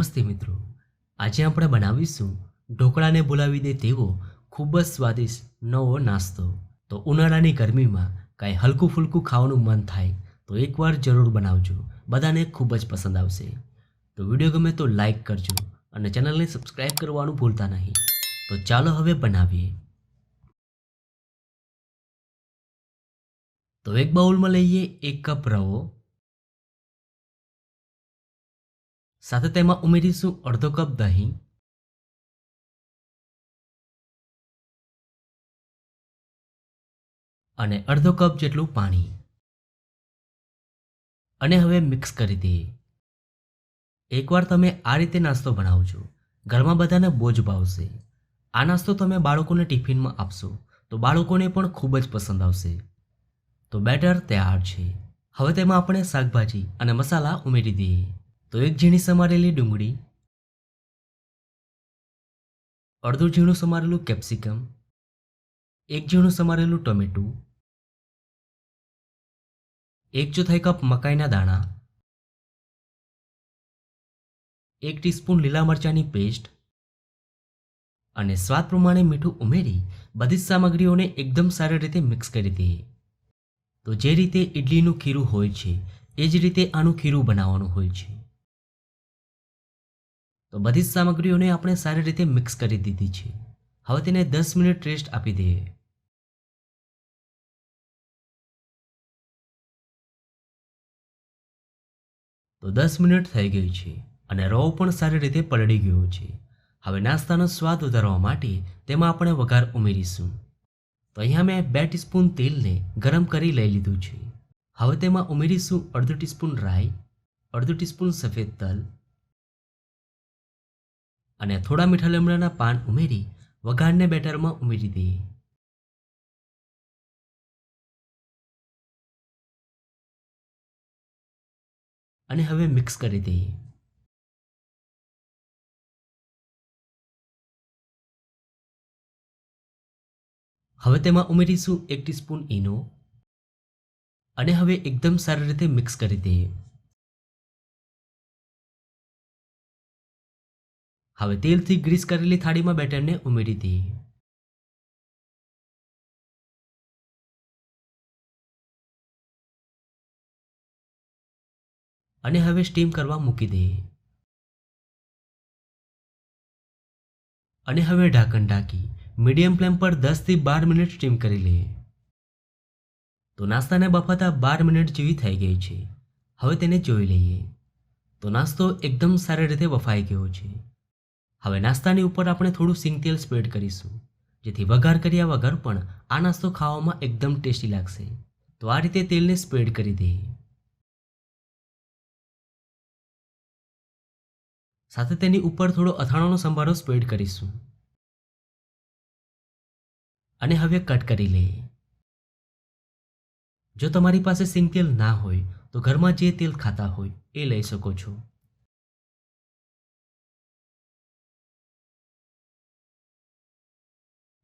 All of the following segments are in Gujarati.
નમસ્તે મિત્રો. આજે આપણે બનાવીશું ઢોકળાને બોલાવી દે તેવો ખૂબ જ સ્વાદિષ્ટ નવો નાસ્તો. તો ઉનાળાની ગરમીમાં કાંઈ હલકું ફૂલકું ખાવાનું મન થાય તો એકવાર જરૂર બનાવજો. બધાને ખૂબ જ પસંદ આવશે. તો વીડિયો ગમે તો લાઈક કરજો અને ચેનલને સબસ્ક્રાઈબ કરવાનું ભૂલતા નહીં. તો ચાલો હવે બનાવીએ. તો એક બાઉલમાં લઈએ એક કપ રવો સાથે તેમાં ઉમેરીશું અડધો કપ દહીં. અને અડધો કપ જેટલું પાણી. અને હવે મિક્સ કરી દઈએ. એકવાર તમે આ રીતે નાસ્તો બનાવજો. ઘરમાં બધાને બોજ ભાવશે. આ નાસ્તો તમે બાળકોને ટિફિનમાં આપશો. તો બાળકોને પણ ખૂબ જ પસંદ આવશે. તો બેટર તૈયાર છે. હવે તેમાં આપણે શાકભાજી અને મસાલા ઉમેરી દઈએ. તો એક ઝીણી સમારેલી ડુંગળી. અડધું ઝીણું સમારેલું કેપ્સિકમ. એક ઝીણું સમારેલું ટોમેટું. એક ચોથાઈ કપ મકાઈના દાણા. એક ટીસ્પૂન લીલા મરચાંની પેસ્ટ. અને સ્વાદ પ્રમાણે મીઠું ઉમેરી બધી જ સામગ્રીઓને એકદમ સારી રીતે મિક્સ કરી દઈએ. તો જે રીતે ઇડલીનું ખીરું હોય છે, એ જ રીતે આનું ખીરું બનાવવાનું હોય છે. તો બધી જ સામગ્રીઓને આપણે સારી રીતે મિક્સ કરી દીધી છે. હવે તેને દસ મિનિટ રેસ્ટ આપી દઈએ. તો દસ મિનિટ થઈ ગઈ છે અને રવો પણ સારી રીતે પલળી ગયો છે. હવે નાસ્તાનો સ્વાદ વધારવા માટે તેમાં આપણે વઘાર ઉમેરીશું. તો અહીંયા મેં બે ટીસ્પૂન તેલને ગરમ કરી લઈ લીધું છે. હવે તેમાં ઉમેરીશું અડધો ટીસ્પૂન રાઈ, અડધો ટીસ્પૂન સફેદ તલ અને થોડા મીઠા લીમડાના પાન ઉમેરી વઘારને બેટરમાં ઉમેરી દઈએ. અને હવે મિક્સ કરી દઈએ. હવે તેમાં ઉમેરીશું એક ટીસ્પૂન ઈનો. અને હવે એકદમ સારી રીતે મિક્સ કરી દઈએ. હવે તેલથી ગ્રીસ કરેલી થાળીમાં બેટરને ઉમેરી દઈએ. અને હવે સ્ટીમ કરવા મૂકી દે અને હવે ઢાંકણ ઢાંકી, મીડિયમ ફ્લેમ પર દસથી બાર મિનિટ સ્ટીમ કરી લઈએ. તો નાસ્તાને બફાતા બાર મિનિટ જેવી થઈ ગઈ છે. હવે તેને જોઈ લઈએ. તો નાસ્તો એકદમ સારી રીતે બફાઈ ગયો છે. હવે નાસ્તાની ઉપર આપણે થોડું સિંગ તેલ સ્પ્રેડ કરીશું, જેથી વઘાર કર્યા વગર પણ આ નાસ્તો ખાવામાં એકદમ ટેસ્ટી લાગશે. તો આ રીતે તેલને સ્પ્રેડ કરી દઈએ. સાથે તેની ઉપર થોડો અથાણાનો સંભારો સ્પ્રેડ કરીશું. અને હવે કટ કરી લઈએ. જો તમારી પાસે સિંગ તેલ ના હોય, તો ઘરમાં જે તેલ ખાતા હોય, એ લઈ શકો છો.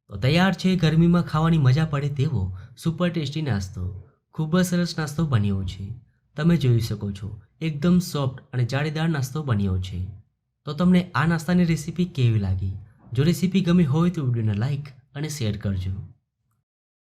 તો તૈયાર છે, ગરમીમાં ખાવાની મજા પડે તેવો સુપર ટેસ્ટી નાસ્તો. ખૂબ જ સરસ નાસ્તો બન્યો છે. તમે જોઈ શકો છો, એકદમ સોફ્ટ અને જાળીદાર નાસ્તો બન્યો છે. તો તમને આ નાસ્તાની રેસીપી કેવી લાગી? જો રેસીપી ગમી હોય તો વિડીયોને લાઈક અને શેર કરજો.